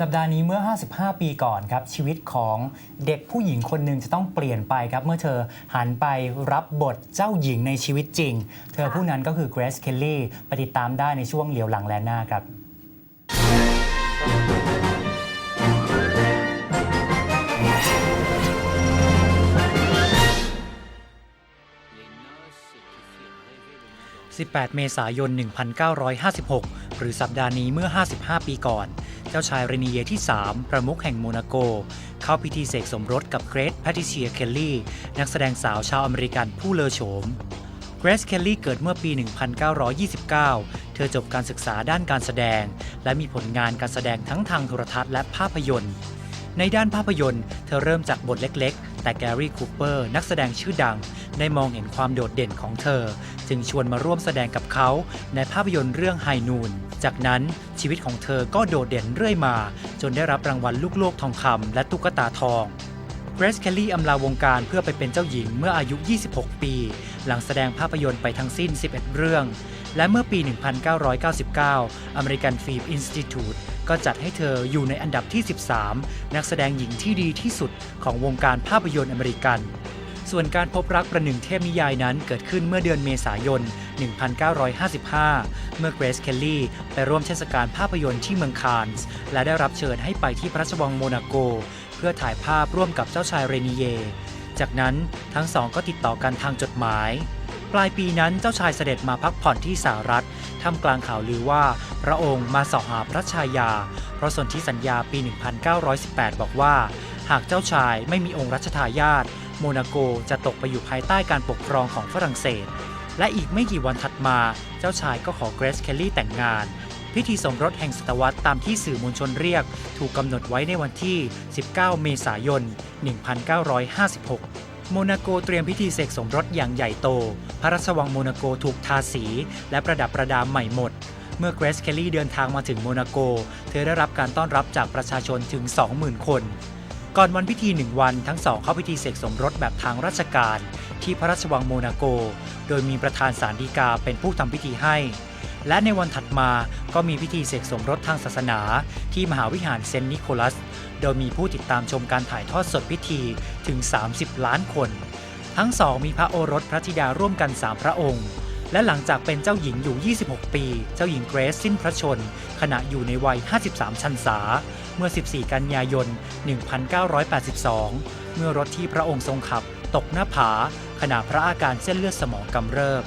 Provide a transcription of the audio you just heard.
สัปดาห์นี้เมื่อ 55 ปีก่อนครับ ชีวิตของเด็กผู้หญิงคนหนึ่งจะต้องเปลี่ยนไปครับ เมื่อเธอหันไปรับบทเจ้าหญิงในชีวิตจริง เธอผู้นั้นก็คือเกรซเคลลี่ไปติดตามได้ในช่วงเหลียวหลังแลนหน้าครับ18 เมษายน 1956 หรือสัปดาห์นี้เมื่อ 55 ปีก่อน เจ้าชายเรนีเยที่ 3 ประมุขแห่งโมนาโก เข้าพิธีเสกสมรสกับเกรซแพทิเชียเคลลี่ นักแสดงสาวชาวอเมริกันผู้เลอโฉมเกรซเคลลี่เกิดเมื่อปี 1929 เธอจบการศึกษาด้านการแสดง และมีผลงานการแสดงทั้งทางโทรทัศน์และภาพยนตร์ ในด้านภาพยนตร์ เธอเริ่มจากบทเล็กๆ แต่แกรี่คูเปอร์นักแสดงชื่อดัง ได้มองเห็นความโดดเด่นของเธอ จึงชวนมาร่วมแสดงกับเขาในภาพยนตร์เรื่องไฮนูน จากนั้นชีวิตของเธอก็โดดเด่นเรื่อยมา จนได้รับรางวัลลูกโลกทองคำและตุ๊กตาทองเกรซ เคลลี่อำลาวงการเพื่อไปเป็นเจ้าหญิงเมื่ออายุ 26 ปี หลังแสดงภาพยนตร์ไปทั้งสิ้น 11 เรื่อง และเมื่อปี 1999 American Film Institute ก็จัดให้เธออยู่ในอันดับที่ 13 นักแสดงหญิงที่ดีที่สุดของวงการภาพยนตร์อเมริกัน ส่วนการพบรักประหนึ่งเทพนิยายนั้นเกิดขึ้นเมื่อเดือนเมษายน 1955 เมื่อเกรซเคลลี่ไปร่วมเทศกาลภาพยนตร์ที่เมืองคานส์ และได้รับเชิญให้ไปที่พระราชวังโมนาโก เพื่อถ่ายภาพร่วมกับเจ้าชายเรนีเย จากนั้นทั้งสองก็ติดต่อกันทางจดหมาย ปลายปีนั้นเจ้าชายเสด็จมาพักผ่อนที่สหรัฐท่ามกลางข่าวลือว่าพระองค์มาเสาะหาพระชายา เพราะสนธิสัญญาปี 1918 บอกว่า หากเจ้าชายไม่มีองค์รัชทายาทโมนาโกจะตกไปอยู่ภายใต้การปกครองของฝรั่งเศส และอีกไม่กี่วันถัดมา เจ้าชายก็ขอเกรซเคลลี่แต่งงาน พิธีสมรสแห่งศตวรรษตามที่สื่อมวลชนเรียก ถูกกำหนดไว้ในวันที่ 19 เมษายน 1956โมนาโกเตรียมพิธีเสกสมรสอย่างใหญ่โต พระราชวังโมนาโกถูกทาสี และประดับประดาใหม่หมด เมื่อเกรซเคลลี่เดินทางมาถึงโมนาโก เธอได้รับการต้อนรับจากประชาชนถึง 20,000 คน ก่อนวันพิธีหนึ่งวันทั้งสองเข้าพิธีเสกสมรสแบบทางราชการ ที่พระราชวังโมนาโก โดยมีประธานสารดีกาเป็นผู้ทำพิธีให้ และในวันถัดมาก็มีพิธีเสกสมรสทางศาสนา ที่มหาวิหารเซนต์นิโคลัส โดยมีผู้ติดตามชมการถ่ายทอดสดพิธีถึง 30 ล้านคน ทั้งสองมีพระโอรสพระธิดาร่วมกัน 3 พระองค์ และหลังจากเป็นเจ้าหญิงอยู่ 26 ปี เจ้าหญิงเกรซสิ้นพระชน ขณะอยู่ในวัย 53 ชันษา เมื่อ 14 กันยายน 1982 เมื่อรถที่พระองค์ทรงขับตกหน้าผาขณะพระอาการเส้นเลือดสมองกำเริบ